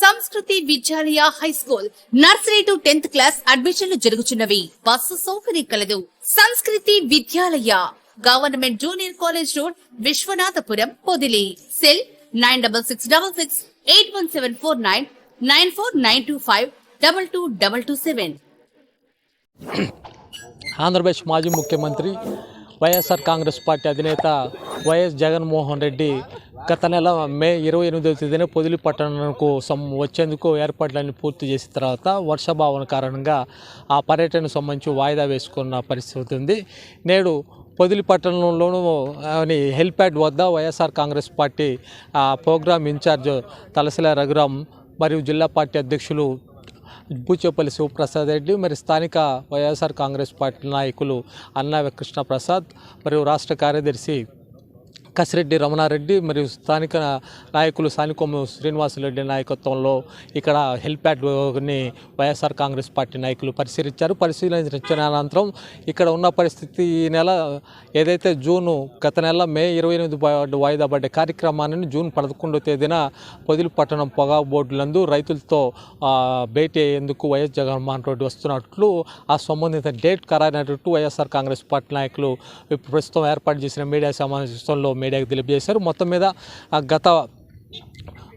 Sanskriti Vidyalaya high school nursery to tenth class అడ్మిషన్లు జరుగుతున్నవి bus సౌకర్యం కలదు. Sanskriti Vidyalaya government junior college road Vishwanathapuram Podili. Cell nine double six double six eight one seven four nine nine four nine two five double two double two seven. Andhra Pradesh మాజీ ముఖ్యమంత్రి YSR Congress party అధినేత YS Jaganmohan Reddy గత నెల మే ఇరవై ఎనిమిదవ తేదీన పొదిలి పట్టణంకు సం వచ్చేందుకు ఏర్పాట్లన్నీ పూర్తి చేసిన తర్వాత వర్షభావన కారణంగా ఆ పర్యటనకు సంబంధించి వాయిదా వేసుకున్న పరిస్థితి ఉంది. నేడు పొదిలి పట్టణంలోనూ అని హెల్ప్యాడ్ వద్ద వైఎస్ఆర్ కాంగ్రెస్ పార్టీ ఆ, ప్రోగ్రామ్ ఇన్ఛార్జ్ తలసిల రఘురాం మరియు జిల్లా పార్టీ అధ్యక్షులు బూచేపల్లి శివప్రసాద్ రెడ్డి మరి స్థానిక వైఎస్ఆర్ కాంగ్రెస్ పార్టీ నాయకులు అన్నా కృష్ణ ప్రసాద్ మరియు రాష్ట్ర కార్యదర్శి కసిరెడ్డి రమణారెడ్డి మరియు స్థానిక నాయకులు సానికొమ్మ శ్రీనివాసరెడ్డి నాయకత్వంలో ఇక్కడ హెల్ప్యాడ్ని వైఎస్ఆర్ కాంగ్రెస్ పార్టీ నాయకులు పరిశీలించారు. పరిశీలించిన అనంతరం ఇక్కడ ఉన్న పరిస్థితి ఈ నెల ఏదైతే జూను గత నెల మే ఇరవై ఎనిమిది వాయిదా పడ్డ కార్యక్రమాన్ని జూన్ పదకొండో తేదీన పొదిలి పట్టణం పొగా బోర్డులందు రైతులతో భేటీ అయ్యేందుకు వైఎస్ జగన్మోహన్ రెడ్డి వస్తున్నట్లు ఆ సంబంధిత డేట్ ఖరారైనట్టు వైఎస్ఆర్ కాంగ్రెస్ పార్టీ నాయకులు ప్రస్తుతం ఏర్పాటు చేసిన మీడియా సమావేశంలో మీడియాకు తెలియజేశారు. మొత్తం మీద గత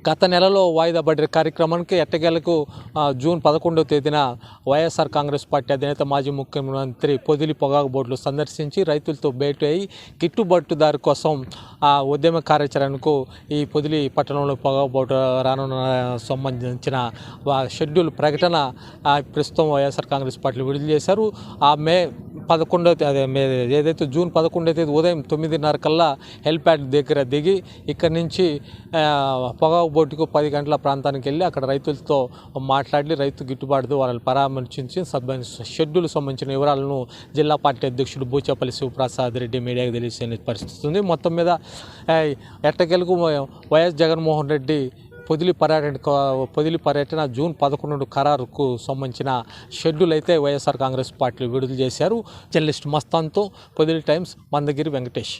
గత నెలలో వాయిదా పడిన కార్యక్రమానికి ఎట్టగేలకు జూన్ పదకొండవ తేదీన వైఎస్ఆర్ కాంగ్రెస్ పార్టీ అధినేత మాజీ ముఖ్యమంత్రి పొదిలి పొగాకు బోర్డులు సందర్శించి రైతులతో భేటీ అయి గిట్టుబాటు దారి కోసం ఆ ఉద్యమ కార్యాచరణకు ఈ పొదిలి పట్టణంలో పొగాకు బోర్డు రానున్న సంబంధించిన షెడ్యూల్ ప్రకటన ప్రస్తుతం వైఎస్ఆర్ కాంగ్రెస్ పార్టీలు విడుదల చేశారు. ఆ మే పదకొండవ తేదీ అదే ఏదైతే జూన్ పదకొండవ తేదీ ఉదయం తొమ్మిదిన్నర కల్లా హెల్ప్యాడ్ దగ్గర దిగి ఇక్కడి నుంచి ఆ, పొగాకు పది గంటల ప్రాంతానికి వెళ్ళి అక్కడ రైతులతో మాట్లాడి రైతు గిట్టుబాటు వాళ్ళని పరామర్శించి సబ్ షెడ్యూల్ సంబంధించిన వివరాలను జిల్లా పార్టీ అధ్యక్షుడు బూచేపల్లి శివప్రసాద్ రెడ్డి మీడియాకు తెలిసిన పరిస్థితి ఉంది. మొత్తం మీద ఎట్టకెలకు వైఎస్ జగన్మోహన్ రెడ్డి పొదిలి పర్యటన పొదిలి పర్యటన జూన్ పదకొండు ఖరారుకు సంబంధించిన షెడ్యూల్ అయితే వైఎస్ఆర్ కాంగ్రెస్ పార్టీలు విడుదల చేశారు. జర్నలిస్ట్ మస్తాన్తో పొదిలి టైమ్స్ మందగిరి వెంకటేష్.